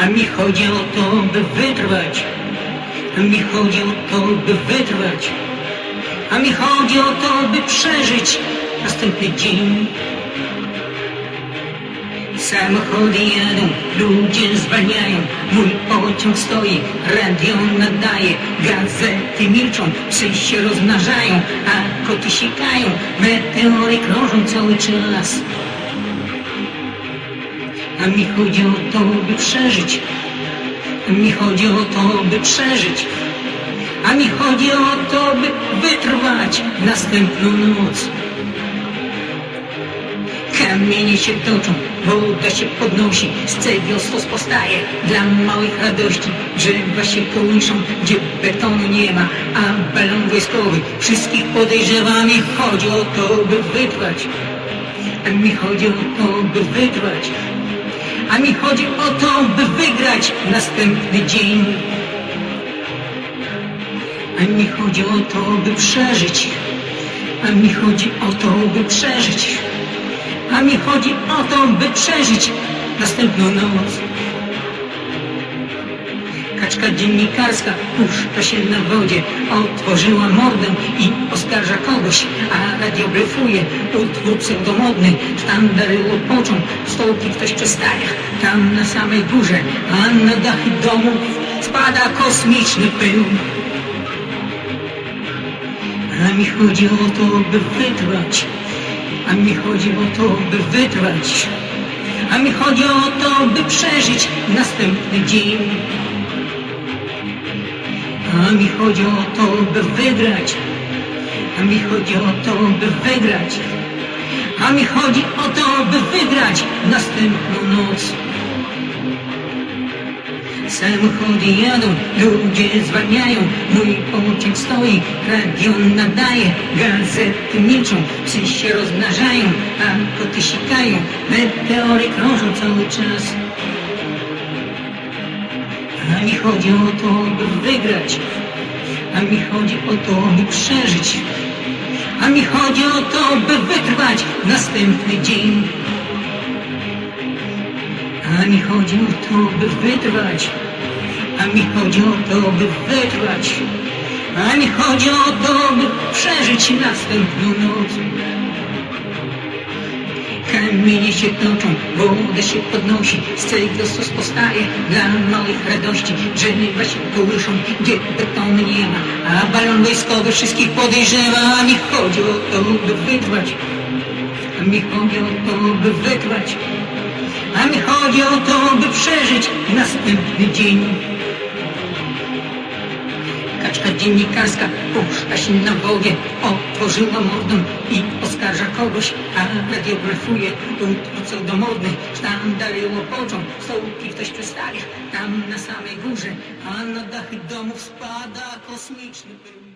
A mi chodzi o to, by wytrwać. A mi chodzi o to, by wytrwać. A mi chodzi o to, by przeżyć następny dzień. Samochody jadą, ludzie zwalniają, mój pociąg stoi, radio nadaje, gazety milczą, psy się rozmnażają, a koty sikają, meteory krążą cały czas. A mi chodzi o to, by przeżyć, a mi chodzi o to, by przeżyć, a mi chodzi o to, by wytrwać następną noc. Kamienie się toczą, woda się podnosi, z cegieł stos powstaje dla małych radości. Drzewa się kołyszą, gdzie betonu nie ma, a balon wojskowy wszystkich podejrzewa. Mi chodzi o to, by wytrwać, a mi chodzi o to, by wytrwać, a mi chodzi o to, by wygrać następny dzień. A mi chodzi o to, by przeżyć, a mi chodzi o to, by przeżyć. A mi chodzi o to, by przeżyć następną noc. Kaczka dziennikarska puszcza się na wodzie, otworzyła mordę i kogoś, a radio utwór pseudomodny, sztandary łopoczą, stołki ktoś przestawia, tam na samej górze, a na dachy domów spada kosmiczny pył. A mi chodzi o to, by wytrwać, a mi chodzi o to, by wytrwać. A mi chodzi o to, by przeżyć następny dzień. A mi chodzi o to, by wygrać. A mi chodzi o to, by wygrać. A mi chodzi o to, by wygrać następną noc. Samochody jadą, ludzie zwalniają, mój pociąg stoi, radio nadaje, gazety milczą, psy się rozmnażają, a koty sikają, meteory krążą cały czas. A mi chodzi o to, by wygrać, a mi chodzi o to, by przeżyć, a mi chodzi o to, by wytrwać następny dzień. A mi chodzi o to, by wytrwać. A mi chodzi o to, by wytrwać. A mi chodzi o to, by przeżyć następną noc. Kamienie się toczą, woda się podnosi, z cegieł sos powstaje dla małych radości. Drzewa się kołyszą, gdzie betonu nie ma, a balon wojskowy wszystkich podejrzewa. A mi chodzi o to, by wytrwać. A mi chodzi o to, by wytrwać. A mi chodzi o to, by przeżyć następny dzień. Dziennikarska. Puszcza się na wodzie, otworzyła mordą i oskarża kogoś, a radiografuje utwór pseudomodny, sztandary łopoczą, stołki ktoś przestawia, tam na samej górze, a na dachy domów spada kosmiczny. pył.